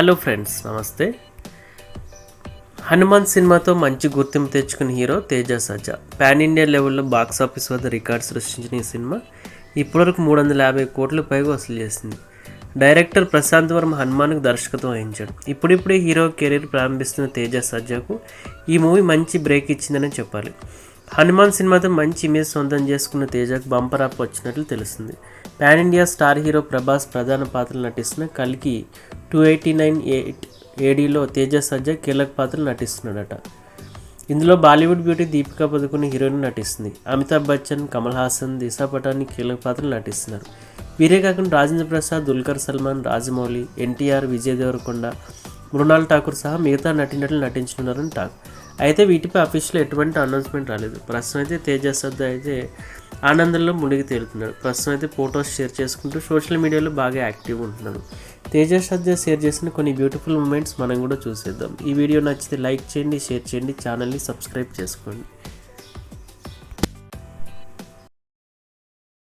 Hello friends నమస్తే. హనుమాన్ సినిమాతో మంచి గుర్తింపు తెచ్చుకున్న hero Teja Sajja pan India లెవెల్లో బాక్స్ ఆఫీస్ వద్ద రికార్డ్ సృష్టించిన ఈ సినిమా ఇప్పటివరకు మూడు వందల యాభై కోట్ల పైగా వసూలు చేసింది. డైరెక్టర్ ప్రశాంత్ వర్మ హనుమాన్కు దర్శకత్వం వహించాడు. ఇప్పుడిప్పుడే హీరో కెరీర్ ప్రారంభిస్తున్న తేజ సజ్జాకు ఈ మూవీ మంచి బ్రేక్ ఇచ్చిందని చెప్పాలి. హనుమాన్ సినిమాతో మంచి ఇమేజ్ సొంతం చేసుకున్న తేజకు బంపర్ అప్ వచ్చినట్లు తెలుస్తుంది. Pan India star hero Prabhas ప్రధాన పాత్రలు నటిస్తున్న కలికి టూ ఎయిటీ నైన్ ఎయిట్ ఏడీలో తేజ సజ్జా కీలక పాత్రలు నటిస్తున్నాడట. ఇందులో Bollywood beauty Deepika Padukone heroine నటిస్తుంది. అమితాబ్ బచ్చన్ కమల్ హాసన్ దిశా పటాని కీలక పాత్రలు నటిస్తున్నారు. వీరే కాకుండా రాజేంద్ర ప్రసాద్ దుల్కర్ సల్మాన్ రాజమౌళి ఎన్టీఆర్ విజయ్ దేవరకొండ మృణాల్ ఠాకూర్ సహా మిగతా నటీనటులు నటించనున్నారని టాక్. అయితే వీటిపై అఫీషియల్ ఎటువంటి అనౌన్స్మెంట్ రాలేదు. ప్రస్తుతం అయితే తేజ సద్దా అయితే ఆనందంలో మునిగి తేలుతున్నాడు. ప్రస్తుతం అయితే ఫొటోస్ షేర్ చేసుకుంటూ సోషల్ మీడియాలో బాగా యాక్టివ్ ఉంటున్నాడు. తేజ సద్య షేర్ చేసిన కొన్ని బ్యూటిఫుల్ మూమెంట్స్ మనం కూడా చూసేద్దాం. ఈ వీడియో నచ్చితే లైక్ చేయండి షేర్ చేయండి ఛానల్ని సబ్స్క్రైబ్ చేసుకోండి.